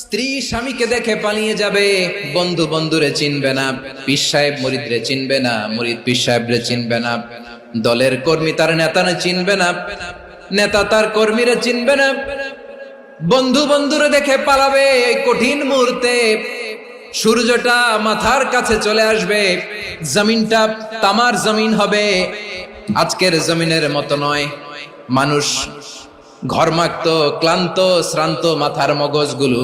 স্ত্রী স্বামীকে দেখে পালিয়ে যাবে, বন্ধু বন্ধুরে চিনবে না, পীর সাহেব মরিদরে চিনবে না, মরিদ পীর সাহেবরে চিনবে না, দলের কর্মী তার নেতারে চিনবে না, নেতা তার কর্মীরে চিনবে না। বন্ধু বন্ধুরে দেখে পালাবে এই কঠিন মুহূর্তে, সূর্যটা মাথার কাছে চলে আসবে, জমিনটা তামার জমিন হবে, আজকের জমিনের মতো নয়, মানুষ ঘরমাক্ত, ক্লান্ত, শ্রান্ত মাথার মগজগুলো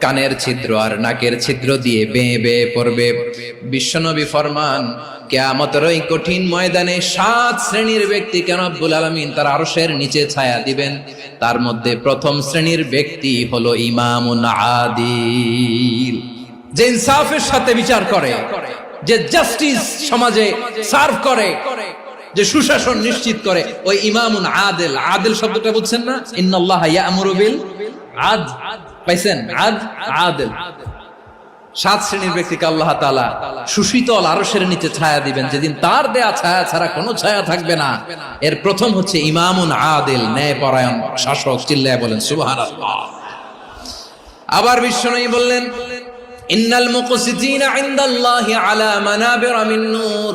কানের ছিদ্র আর নাকের ছিদ্র দিয়ে বেয়ে বেয়ে পড়বে। বিশ্বনবী ফরমান কেয়ামতের ওই কঠিন ময়দানে সাত শ্রেণির ব্যক্তি কেন আব্বুল আলমিন তার আরশের নিচে ছায়া দিবেন? তার মধ্যে প্রথম শ্রেণির ব্যক্তি হলো ইমামুন আদিল। যে ইনসাফের সাথে বিচার করে, যে জাস্টিস সমাজে সার্ভ করে যে সুশাসন নিশ্চিত করে, ওই ইমামুন আদেল। আদেল শব্দটা বুঝছেন না? ইন্নাল্লাহ ইয়ামুরু বিল আদ। পাইছেন? আদ? আদেল। সাত শ্রেণির ব্যক্তিকে আল্লাহ তাআলা সুশীতল আরশের নিচে ছায়া দিবেন। যেদিন তার দেয়া ছায়া ছাড়া কোনো ছায়া থাকবে না। এর প্রথম হচ্ছে ইমামুন আদেল, ন্যায়পরায়ণ শাসক, চিল্লায় বলেন, সুবহানাল্লাহ। আবার বিশ্বনবী বললেন, ইন্নাল ইনদাল্লাহি আলা মানাবির মিন নূর।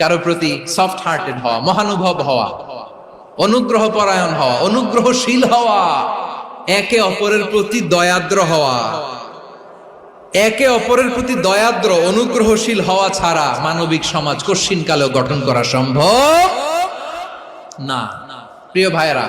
কারও প্রতি সফট হার্টেড হওয়া, মহানুভব হওয়া অনুগ্রহ পরায়ণ হওয়া, অনুগ্রহশীল হওয়া, একে অপরের প্রতি দয়াদ্র হওয়া, একে অপরের প্রতি দয়াদ্র, অনুগ্রহশীল হওয়া ছাড়া মানবিক সমাজ কশিন কালেও গঠন করা সম্ভব না। প্রিয় ভাইরা